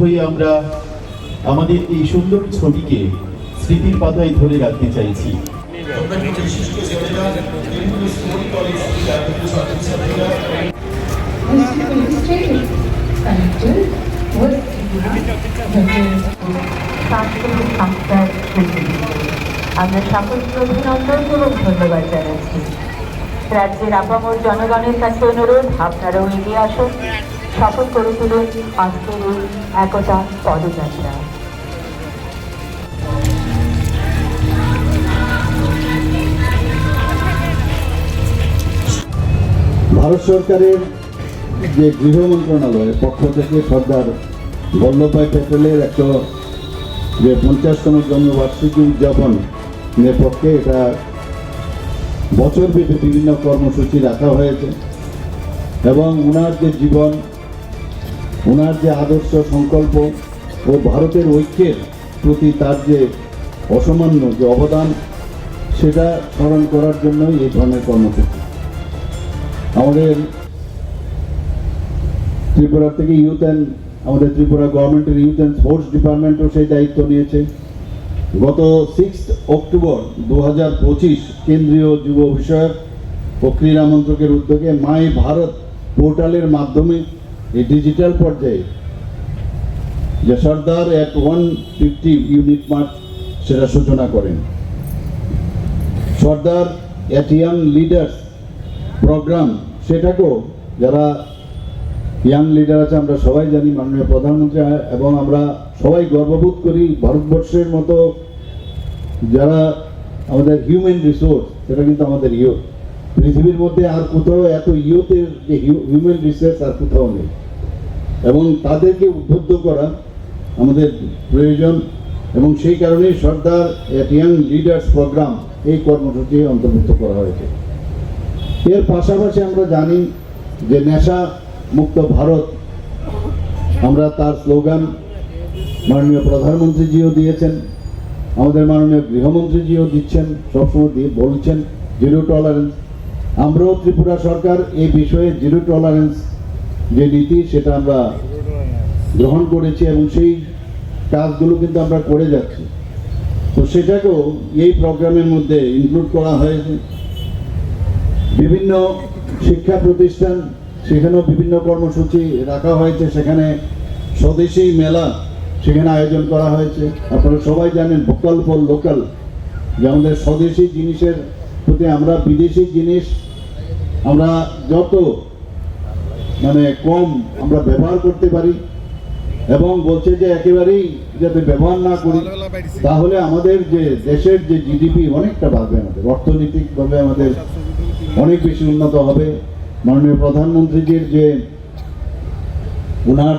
হয়ে আমরা আমাদের এই সুন্দর ছবিকে স্মৃতির পাতায় ধরে রাখতে চাইছি। আমরা সকলকে অভিনন্দন এবং ধন্যবাদ জানাচ্ছি। রাজ্যের আপামর জনগণের কাছে অনুরোধ আপনারাও এগিয়ে আসুন। সফল করে আজকের এই একতা পদযাত্রা। ভারত সরকারের যে গৃহ মন্ত্রণালয়ের পক্ষ থেকে সর্দার বল্লভভাই প্যাটেলের একটা যে পঞ্চাশতম জন্মবার্ষিকী উদযাপনের পক্ষে এটা বছরব্যাপী বিভিন্ন কর্মসূচি রাখা হয়েছে এবং ওনার যে জীবন ওনার যে আদর্শ সংকল্প ও ভারতের ঐক্যের প্রতি তার যে অসামান্য যে অবদান, সেটা স্মরণ করার জন্যই এই ধরনের কর্মসূচি। আমাদের ত্রিপুরা থেকে ইউথ অ্যান্ড আমাদের ত্রিপুরা গভর্নমেন্টের ইউথ অ্যান্ড স্পোর্টস ডিপার্টমেন্টও সেই দায়িত্ব নিয়েছে। গত সিক্স অক্টোবর দু হাজার পঁচিশ কেন্দ্রীয় যুব বিষয়ক ও ক্রীড়া মন্ত্রকের উদ্যোগে মাই ভারত পোর্টালের মাধ্যমে এই ডিজিটাল পর্যায়ে যে Sardar at one fifty unit march সেটা সূচনা করেন। Sardar at young leaders program সেটাকেও যারা ইয়াং লিডার আছে, আমরা সবাই জানি, মাননীয় প্রধানমন্ত্রী এবং আমরা সবাই গর্ববোধ করি, ভারতবর্ষের মতো যারা আমাদের হিউম্যান রিসোর্স সেটা কিন্তু আমাদের ইউথ পৃথিবীর মধ্যে আর কোথাও এত ইউথের যে হিউম্যান রিসোর্স আর কোথাও নেই। এবং তাদেরকে উদ্বুদ্ধ করা আমাদের প্রয়োজন এবং সেই কারণেই সর্দার ইয়াং লিডার্স প্রোগ্রাম এই কর্মসূচি অন্তর্ভুক্ত করা হয়েছে। এর পাশাপাশি আমরা জানি যে নেশা মুক্ত ভারত আমরা তার স্লোগান মাননীয় প্রধানমন্ত্রীজিও দিয়েছেন, আমাদের মাননীয় গৃহমন্ত্রীজিও দিচ্ছেন, সবসময় দিয়ে বলছেন, জিরো টলারেন্স। আমরাও ত্রিপুরা সরকার এই বিষয়ে জিরো টলারেন্স যে নীতি সেটা আমরা গ্রহণ করেছি এবং সেই কাজগুলো কিন্তু আমরা করে যাচ্ছি। তো সেটাকেও এই প্রোগ্রামের মধ্যে ইনক্লুড করা হয়েছে। বিভিন্ন শিক্ষা প্রতিষ্ঠান, সেখানেও বিভিন্ন কর্মসূচি রাখা হয়েছে। সেখানে স্বদেশী মেলা সেখানে আয়োজন করা হয়েছে। আপনারা সবাই জানেন ভোকাল ফর লোকাল যে আমাদের স্বদেশি জিনিসের প্রতি আমরা বিদেশি জিনিস, আমরা যত মানে কম আমরা ব্যবহার করতে পারি এবং বলছে যে একেবারেই যাতে ব্যবহার না করি, তাহলে আমাদের যে দেশের যে জিডিপি অনেকটা বাড়বে আমাদের, অর্থনৈতিকভাবে আমাদের অনেক বেশি উন্নত হবে। মাননীয় প্রধানমন্ত্রীজির যে ওনার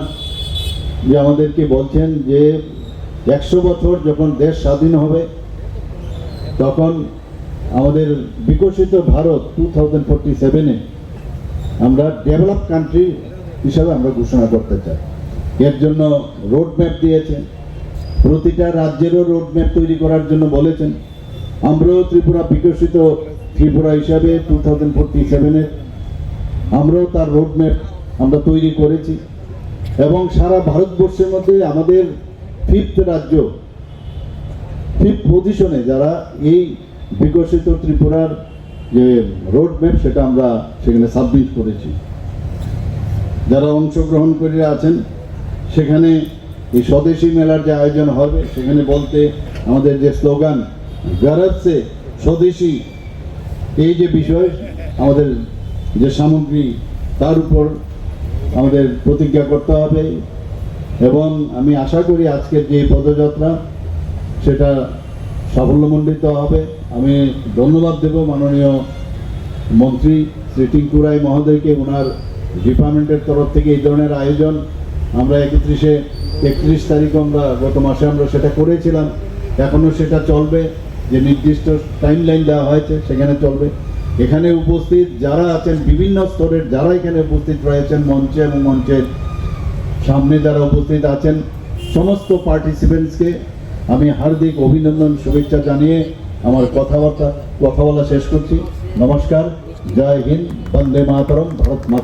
যে আমাদেরকে বলছেন যে একশো বছর যখন দেশ স্বাধীন হবে, তখন আমাদের বিকশিত ভারত টু থাউজেন্ড ফোরটি সেভেনে আমরা ডেভেলপ কান্ট্রি হিসাবে আমরা ঘোষণা করতে চাই। এর জন্য রোড ম্যাপ দিয়েছেন। প্রতিটা রাজ্যেরও রোড ম্যাপ তৈরি করার জন্য বলেছেন। আমরাও ত্রিপুরা বিকশিত ত্রিপুরা হিসাবে টু থাউজেন্ড ফোরটি সেভেনের আমরাও তার রোড ম্যাপ আমরা তৈরি করেছি। এবং সারা ভারতবর্ষের মধ্যে আমাদের ফিফথ রাজ্য ফিফথ পজিশনে যারা এই বিকশিত ত্রিপুরার যে রোড ম্যাপ সেটা আমরা সেখানে সাবমিট করেছি। যারা অংশগ্রহণ করে আছেন, সেখানে এই স্বদেশী মেলার যে আয়োজন হবে, সেখানে বলতে আমাদের যে স্লোগান গরবসে স্বদেশী এই যে বিষয়, আমাদের যে সামগ্রী, তার উপর আমাদের প্রতিজ্ঞা করতে হবে। এবং আমি আশা করি আজকের যে পদযাত্রা, সেটা সাফল্যমণ্ডিত হবে। আমি ধন্যবাদ দেব মাননীয় মন্ত্রী শ্রী টিঙ্কু রায় মহোদয়কে। ওনার ডিপার্টমেন্টের তরফ থেকে এই ধরনের আয়োজন আমরা একত্রিশে একত্রিশ তারিখ আমরা গত মাসে আমরা সেটা করেছিলাম। এখনও সেটা চলবে। যে নির্দিষ্ট টাইম লাইন দেওয়া হয়েছে সেখানে চলবে। এখানে উপস্থিত যারা আছেন বিভিন্ন স্তরের যারা এখানে উপস্থিত রয়েছেন, মঞ্চে এবং মঞ্চের সামনে যারা উপস্থিত আছেন, সমস্ত পার্টিসিপেন্টসকে আমি হার্দিক অভিনন্দন শুভেচ্ছা জানিয়ে আমার কথাবার্তা, কথা বলা শেষ করছি। নমস্কার, জয় হিন্দ, বন্দে মাতরম, ভারত মাতা